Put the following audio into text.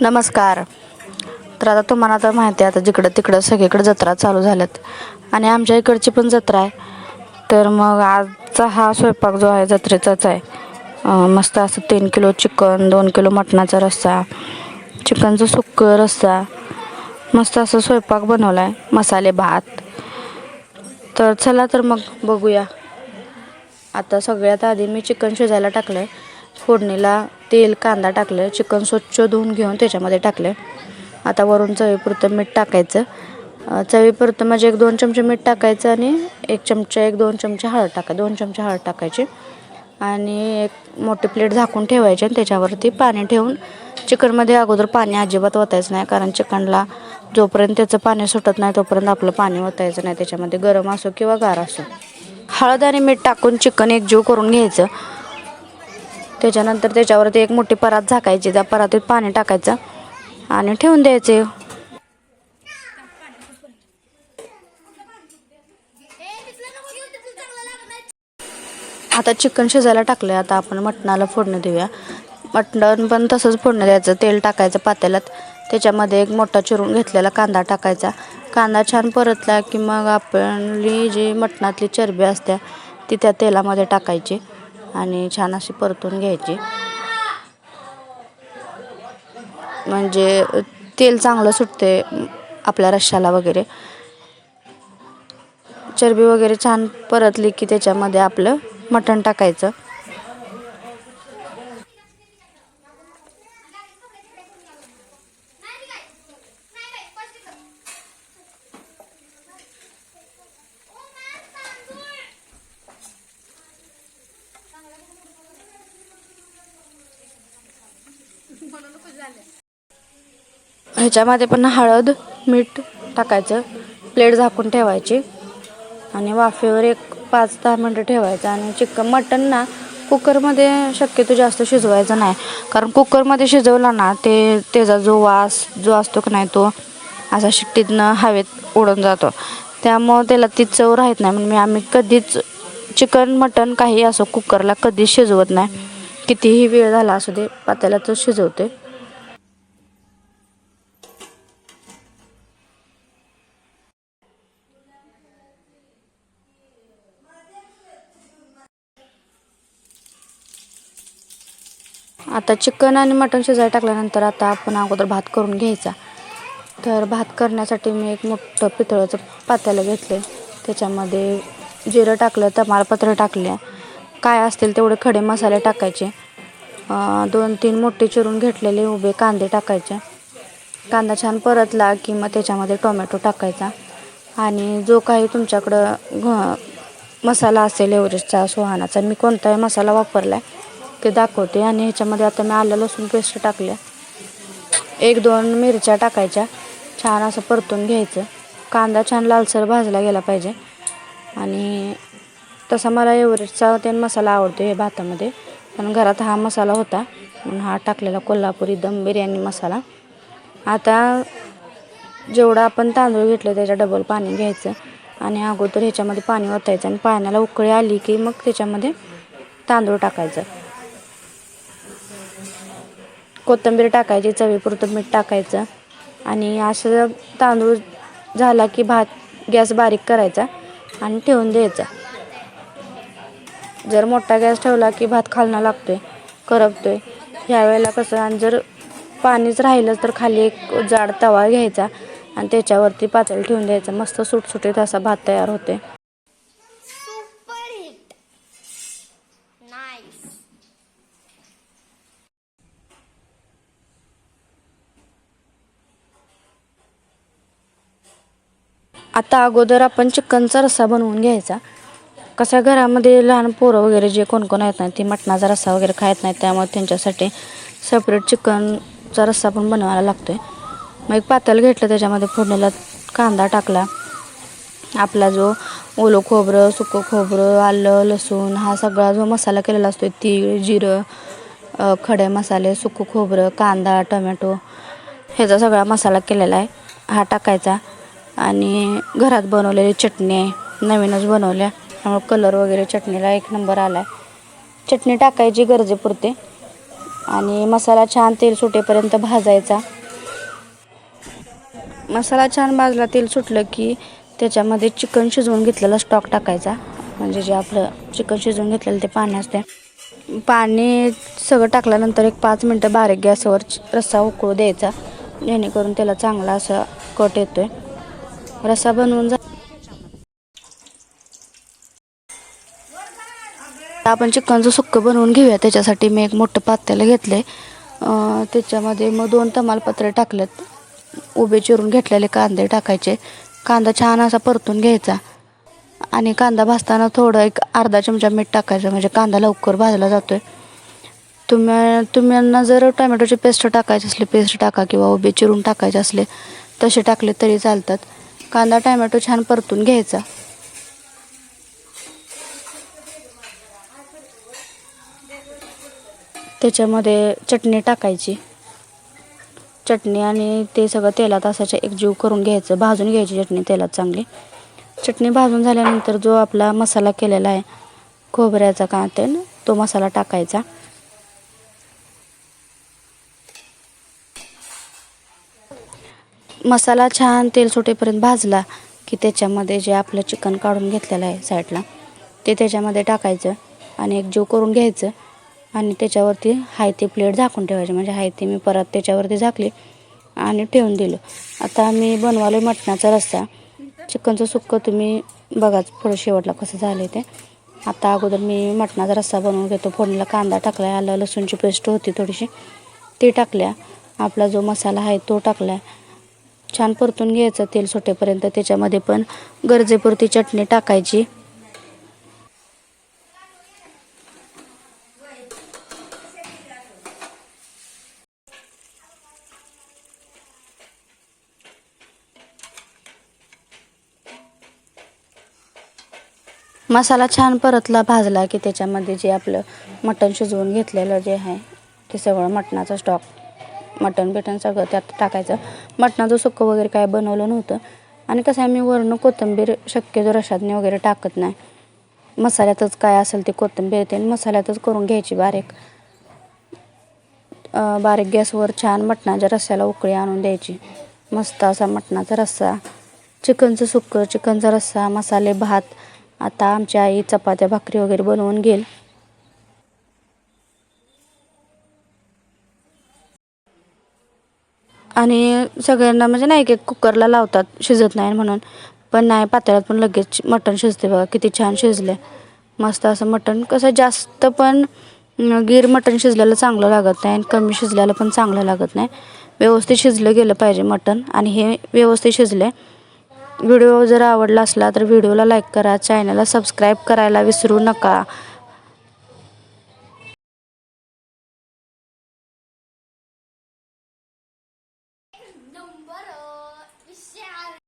नमस्कार. तर आता तुम्हाला तर माहिती आहे आता जिकडं तिकडं सगळीकडे जत्रा चालू झाल्यात. आणि आमच्या इकडची पण जत्रा आहे. तर मग आजचा हा स्वयंपाक जो आहे जत्रेचाच आहे. मस्त असं तीन किलो चिकन दोन किलो मटणाचा रस्सा चिकनचं सुक्कं रस्सा मस्त असं स्वयंपाक बनवला आहे मसाले भात. तर चला तर मग बघूया. आता सगळ्यात आधी मी चिकन शिजायला टाकलं आहे फोडणीला तेल कांदा टाकलं चिकन स्वच्छ धुवून घेऊन त्याच्यामध्ये टाकलं. आहे आता वरून चवीपुरतं मीठ टाकायचं. चवीपुरतं म्हणजे एक दोन चमचे मीठ टाकायचं आणि एक चमचा एक दोन चमचे हळद टाका दोन चमचे हळद टाकायची. आणि एक मोठी प्लेट झाकून ठेवायची आणि त्याच्यावरती पाणी ठेवून चिकनमध्ये अगोदर पाणी अजिबात ओतायचं नाही कारण चिकनला जोपर्यंत त्याचं पाणी सुटत नाही तोपर्यंत आपलं पाणी ओतायचं नाही. त्याच्यामध्ये गरम असो किंवा गार असो. हळद आणि मीठ टाकून चिकन एकजीव करून घ्यायचं. त्याच्यानंतर त्याच्यावरती एक मोठी परात झाकायची. त्या परातीत पाणी टाकायचं आणि ठेवून द्यायचे. आता चिकन शिजायला टाकलं आता आपण मटणाला फोडणी देऊया. मटण पण तसंच फोडणं द्यायचं. तेल टाकायचं पातेल्यात. त्याच्यामध्ये एक मोठा चिरून घेतलेला कांदा टाकायचा. कांदा छान परतला की मग आपली जी मटणातली चरबी असते ती त्या तेलामध्ये टाकायची. आणि छान अशी परतून घ्यायची. म्हणजे तेल चांगलं सुटते आपल्या रश्याला वगैरे. चरबी वगैरे छान परतली की त्याच्यामध्ये आपलं मटण टाकायचं. ह्याच्यामध्ये पण हळद मीठ टाकायचं. प्लेट झाकून ठेवायची. आणि वाफेवर एक पाच दहा मिनटं ठेवायचं. आणि चिकन मटन ना कुकरमध्ये शक्यतो जास्त शिजवायचं नाही. कारण कुकरमध्ये शिजवला ना ते त्याचा जो वास जो असतो की नाही तो असा शिट्टीतनं हवेत उडून जातो. त्यामुळं त्याला ती चव राहत नाही. म्हणून मी आम्ही कधीच चिकन मटन काही असो कुकरला कधीच शिजवत नाही. कितीही वेळ झाला असू दे पातेल्यातच शिजवते आता चिकन आणि मटण शिजायला टाकल्यानंतर आता आपण अगोदर भात करून घ्यायचा. तर भात करण्यासाठी मी एक मोठं पितळाचं पातेलं घेतले त्याच्यामध्ये जिरं टाकलं तमालपत्र टाकलं काय असतील तेवढे खडे मसाले टाकायचे. दोन तीन मोठे चिरून घेतलेले उभे कांदे टाकायचे. कांदा छान परतला की मग त्याच्यामध्ये टोमॅटो टाकायचा. आणि जो काही तुमच्याकडं घ मसाला असेल एवरेस्टचा सुहानाचा मी कोणताही मसाला वापरला आहे ते दाखवते. आणि ह्याच्यामध्ये आता मी आलं लसूण पेस्ट टाकल्या. एक दोन मिरच्या टाकायच्या. छान असं परतून घ्यायचं. कांदा छान लालसर भाजला गेला पाहिजे. आणि तसा मला एव्हरेस्टचा ते मसाला आवडतो हे भातामध्ये. पण घरात हा मसाला होता. म्हणून हा टाकलेला कोल्हापुरी दम बिर्याणी मसाला. आता जेवढा आपण तांदूळ घेतले त्याच्या डबल पाणी घ्यायचं. आणि अगोदर ह्याच्यामध्ये पाणी ओतायचं आणि पाण्याला उकळी आली की मग त्याच्यामध्ये तांदूळ टाकायचं. कोथिंबीर टाकायची चवीपुरतं मीठ टाकायचं. आणि असं तांदूळ झाला की भात गॅस बारीक करायचा आणि ठेवून द्यायचा. जर मोठा गॅस ठेवला की भात खालना लागतोय करपतोय. ह्यावेळेला कसं आणि जर पाणीच राहिलं तर खाली एक जाड तवा घ्यायचा आणि त्याच्यावरती पातेलं ठेवून द्यायचं. मस्त सुटसुटीत असा भात तयार होते आता अगोदर आपण चिकनचा रस्सा बनवून घ्यायचा. कसं घरामध्ये लहान पोरं वगैरे जे कोण कोण आहेत ना ते मटणाचा रस्सा वगैरे खायत नाहीत त्यामुळे त्यांच्यासाठी सेपरेट चिकनचा रस्सा पण बनवायला लागतो आहे मग एक पातेलं घेतलं त्याच्यामध्ये फोडणीला कांदा टाकला. आपला जो ओलं खोबरं सुकं खोबरं आलं लसूण हा सगळा जो मसाला केलेला असतो तीळ जिरं खडे मसाले सुकं खोबरं कांदा टोमॅटो ह्याचा सगळा मसाला केलेला आहे. हा टाकायचा. आणि घरात बनवलेली चटणी नवीनच बनवल्या त्यामुळे कलर वगैरे चटणीला एक नंबर आला आहे चटणी टाकायची गरजेपुरते आणि मसाला छान तेल सुटेपर्यंत भाजायचा. मसाला छान भाजला तेल सुटलं की त्याच्यामध्ये चिकन शिजवून घेतलेला स्टॉक टाकायचा. म्हणजे जे आपलं चिकन शिजवून घेतलेलं ते पाणी असते पाणी सगळं टाकल्यानंतर एक पाच मिनटं बारीक गॅसवर रस्सा उकळू द्यायचा. जेणेकरून त्याला चांगला असा कट येतो आहे रस्सा बनवून जा आपण चिकनचं सुक्कं बनवून घेऊया. त्याच्यासाठी मी एक मोठं पातेलं घेतलं आहे त्याच्यामध्ये मग दोन तमालपत्रे टाकलेत. उभे चिरून घेतलेले कांदे टाकायचे. कांदा छान असा परतून घ्यायचा. आणि कांदा भाजताना थोडं एक अर्धा चमचा मीठ टाकायचं. म्हणजे कांदा लवकर भाजला जातोय. तुम्ही तुम्हाला जर टोमॅटोची पेस्ट टाकायची असली पेस्ट टाका किंवा उभे चिरून टाकायचे असले तसे टाकले तरी चालतात. कांदा टोमॅटो छान परतून घ्यायचा. त्याच्यामध्ये चटणी टाकायची. चटणी आणि ते सगळं तेलात असायचं. एकजीव करून घ्यायचं. भाजून घ्यायची चटणी तेलात चांगली. चटणी भाजून झाल्यानंतर जो आपला मसाला केलेला आहे खोबऱ्याचा का तो मसाला टाकायचा. मसाला छान तेल सुटेपर्यंत भाजला की त्याच्यामध्ये जे आपलं चिकन काढून घेतलेलं आहे साईडला ते त्याच्यामध्ये टाकायचं आणि एक जीव करून घ्यायचं. आणि त्याच्यावरती हाय ती प्लेट झाकून ठेवायची. म्हणजे हाय ते मी परत त्याच्यावरती झाकली आणि ठेवून दिलं. आता मी बनवालो मटणाचा रस्सा. चिकनचं सुक्कं तुम्ही बघाच पुढं शेवटला कसं झालं ते. आता अगोदर मी मटणाचा रस्सा बनवून घेतो. फोडणीला कांदा टाकला आलं लसूणची पेस्ट होती थोडीशी. ती टाकल्या. आपला जो मसाला आहे तो टाकला छान परतून घ्यायचं तेल सुटेपर्यंत. त्याच्यामध्ये पण गरजेपुरती चटणी टाकायची. मसाला छान परतला भाजला की त्याच्यामध्ये जे आपलं मटण शिजवून घेतलेलं जे आहे ते सगळं मटणाचा स्टॉक मटण बिटण सगळं त्यात टाकायचं. मटणाचं सुक्कं वगैरे काय बनवलं नव्हतं. आणि कसं आहे मी वरून कोथिंबीर शक्यतो रशातनी वगैरे टाकत नाही. मसाल्यातच काय असेल ते कोथिंबीर ते मसाल्यातच करून घ्यायची बारीक. बारीक गॅसवर छान मटणाच्या रस्स्याला उकळी आणून द्यायची. मस्त असा मटणाचा रस्सा. चिकनचं सुक्कं चिकनचा रस्सा मसाले भात आता आमची आई चपात्या भाकरी वगैरे बनवून घेईल. आणि सगळ्यांना म्हणजे नाही की कुकरला लावतात शिजत नाही म्हणून. पण नाही पातळ्यात पण लगेच मटण शिजते बघा किती छान शिजले मस्त असं मटण. कसं जास्त पण गीर मटण शिजल्याला चांगलं लागत नाही आणि कमी शिजल्याला पण चांगलं लागत नाही. व्यवस्थित शिजलं गेलं पाहिजे मटण आणि हे व्यवस्थित शिजले व्हिडिओ जर आवडला असला तर व्हिडिओला लाईक करा चॅनलला सबस्क्राईब करायला विसरू नका.